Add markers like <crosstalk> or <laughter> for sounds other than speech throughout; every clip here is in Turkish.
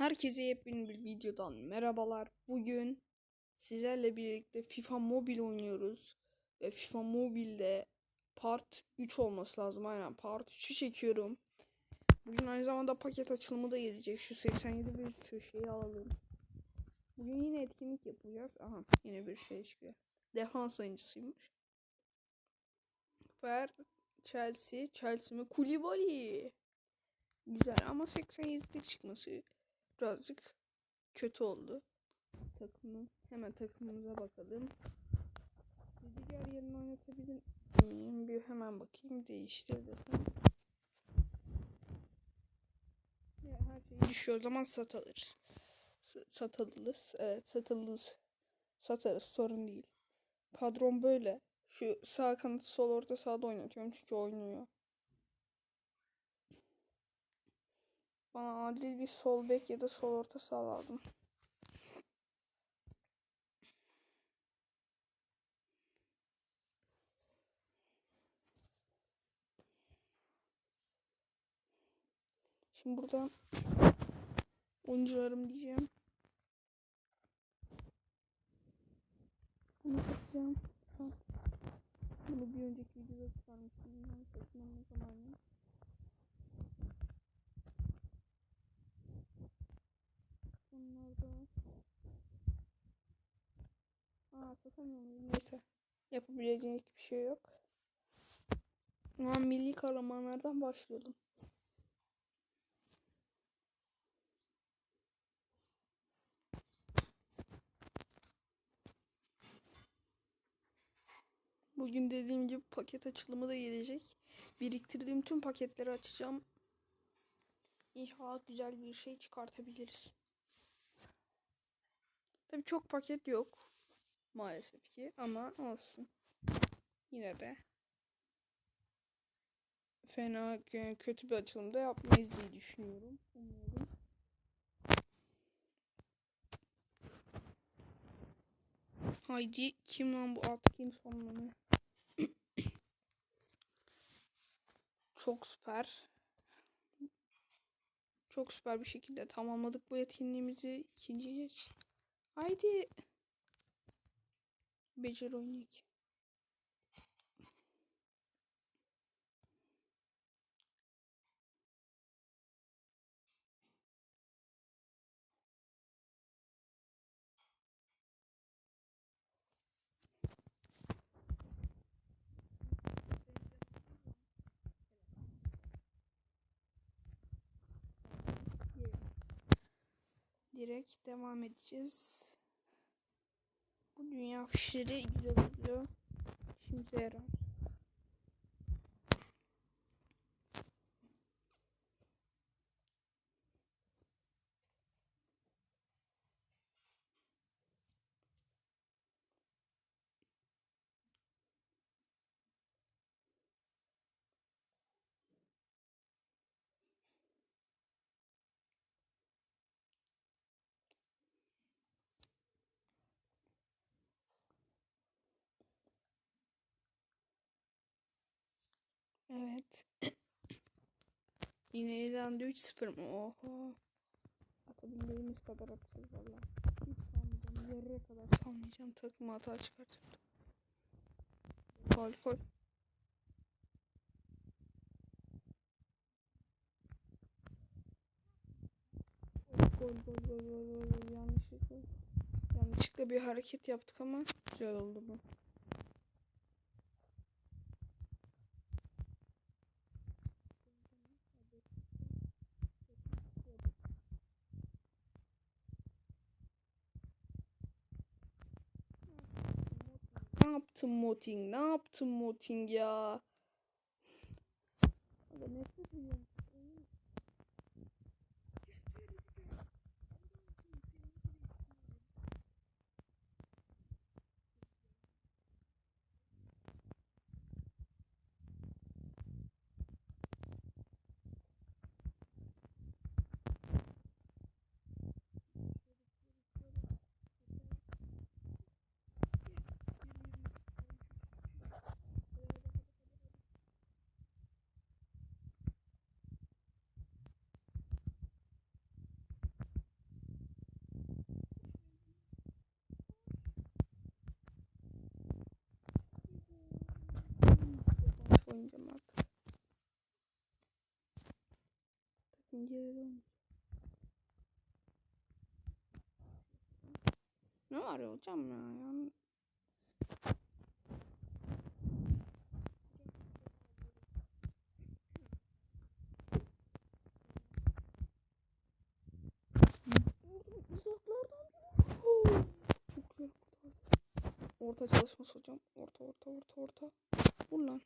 Herkese yepyeni bir videodan merhabalar. Bugün sizlerle birlikte FIFA Mobile oynuyoruz. Ve FIFA Mobile'de Part 3 olması lazım. Aynen Part 3'ü çekiyorum. Bugün aynı zamanda paket açılımı da gelecek. Şu 87 bir köşeyi alalım. Bugün yine etkinlik yapacağız. Aha yine bir şey çıkıyor. Defans oyuncusuymuş. Ver Chelsea. Chelsea mi? Koulibaly. Güzel ama 87'lik çıkması birazcık kötü oldu. Takımı hemen takımımıza bakalım. Rüdiger yerine oynatabilir miyim? Bir hemen bakayım değiştir desem. Ya her şey düşüyor o zaman satılır. Satılırız. Evet satılırız. Satarız sorun değil. Kadrom böyle. Şu sağ kanat sol orta sahada oynatıyorum çünkü oynuyor. Bana acil bir sol bek ya da sol orta saha lazım. Şimdi burada oyuncularım diyeceğim. Bunu satacağım. Sat. Bunu bir önceki videoda çıkarmıştım. Ben satın alma zamanı. Bunlar da... Muyum? Neyse. Yapabileceğim hiçbir şey yok. Ama milli kahramanlardan başlayalım. Bugün dediğim gibi paket açılımı da gelecek. Biriktirdiğim tüm paketleri açacağım. İnşallah güzel bir şey çıkartabiliriz. Tabii çok paket yok. Maalesef ki ama olsun. Yine de fena kö- kötü bir açılımda yapmayız diye düşünüyorum. Umuyorum. Haydi kim lan bu at kim sonlanı? <coughs> Çok süper. Çok süper bir şekilde tamamladık bu etkinliğimizi. İkinci geç. Haydi. Becer oynayık. Direkt devam edeceğiz. Dünya fişleri güzel oluyor. Şimdi yarar. Evet. Yine eğlendi 3-0 mı? Oho. Atabildiğimiz kadar atacağız valla. Hiç sanmayacağım. Yarıya kadar sanmayacağım. Takımı hata çıkartırdım. Gol gol. Gol gol gol gol gol gol. Yanlışlıkla. Yanlışlıkla bir hareket yaptık ama güzel oldu bu. Ne yaptın Moting? Ne yaptın Moting ya? Pencerede Ne var ya hocam ya? Yani... Orta çalışması hocam. Orta orta orta orta. Vur lan.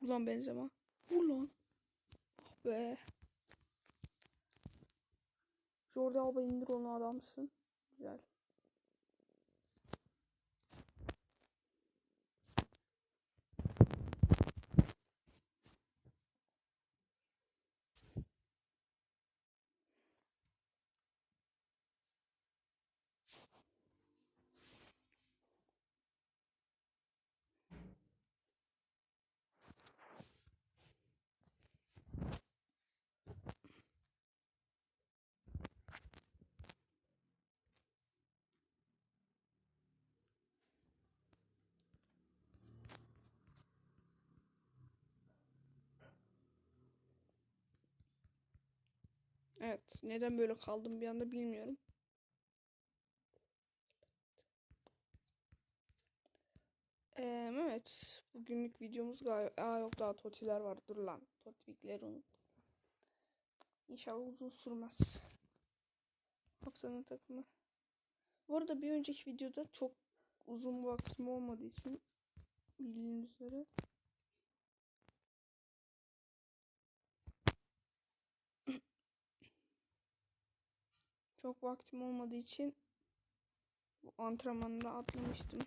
Vur lan benzeme. Vur lan. Ah be. Jordi Alba indir onu adamsın. Güzel. Evet. Neden böyle kaldım bir anda bilmiyorum. Ee, evet. Bugünlük videomuz gayet... Aa yok daha totiler var. Dur lan. Totvikleri unut. İnşallah uzun sürmez. Haftanın takımı. Bu arada bir önceki videoda çok uzun vaktim olmadığı için bildiğiniz üzere çok vaktim olmadığı için bu antrenmanını atlamıştım.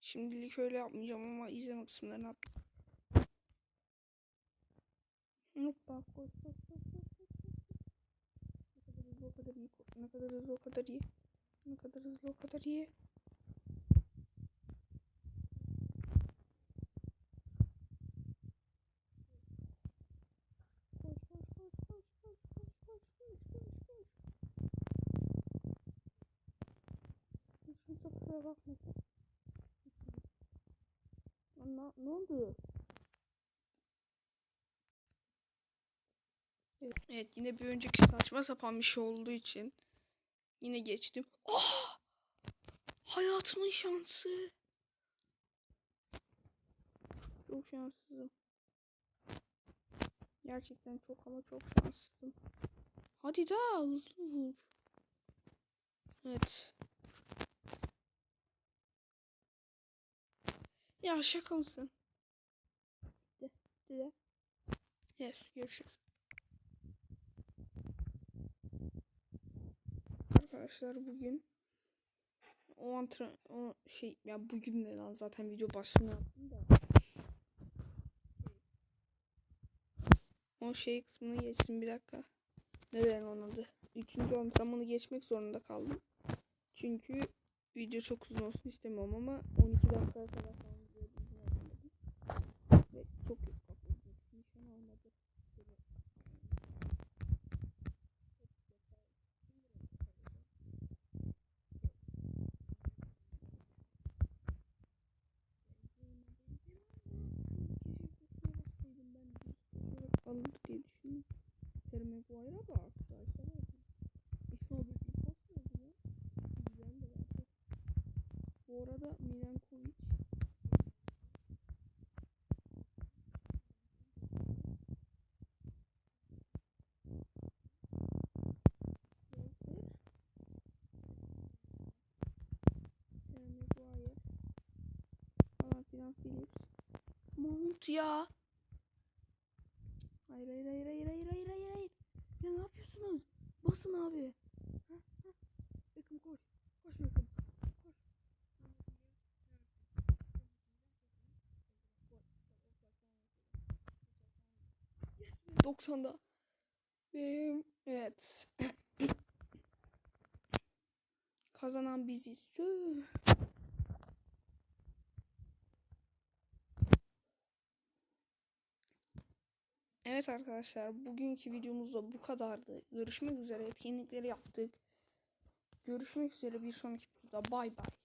Şimdilik öyle yapmayacağım ama izleme kısımlarını at. Hoppa koş koş koş koş koş. Ne kadar hızlı o kadar iyi. Ne kadar hızlı o kadar iyi. Ne kadar hızlı o kadar iyi. Kusura. Lan ne, ne oldu? Evet, evet yine bir önceki saçma sapan bir şey olduğu için yine geçtim. Oh! Hayatımın şansı. Çok şanssızım. Gerçekten çok ama çok şanslıyım. Hadi daha hızlı vur. Evet. Ya şaka mısın? Yes, görüşürüz. Arkadaşlar bugün o antren o şey ya bugün de lan zaten video başlığını yaptım da. O şey kısmını geçtim bir dakika. Neden onun adı? Üçüncü antrenmanı geçmek zorunda kaldım. Çünkü video çok uzun olsun istemiyorum ama 12 dakikaya kadar olur diye düşünüyorum. Harry Maguire'a bak arkadaşlar. İsmail büyük bir pas verdi ya. Güzel de verdi. Bu arada Milankovic Mount ya. 90'da. Ve evet. <coughs> Kazanan biziz. Evet arkadaşlar bugünkü videomuz da bu kadardı. Görüşmek üzere etkinlikleri yaptık. Görüşmek üzere bir sonraki videoda bay bay.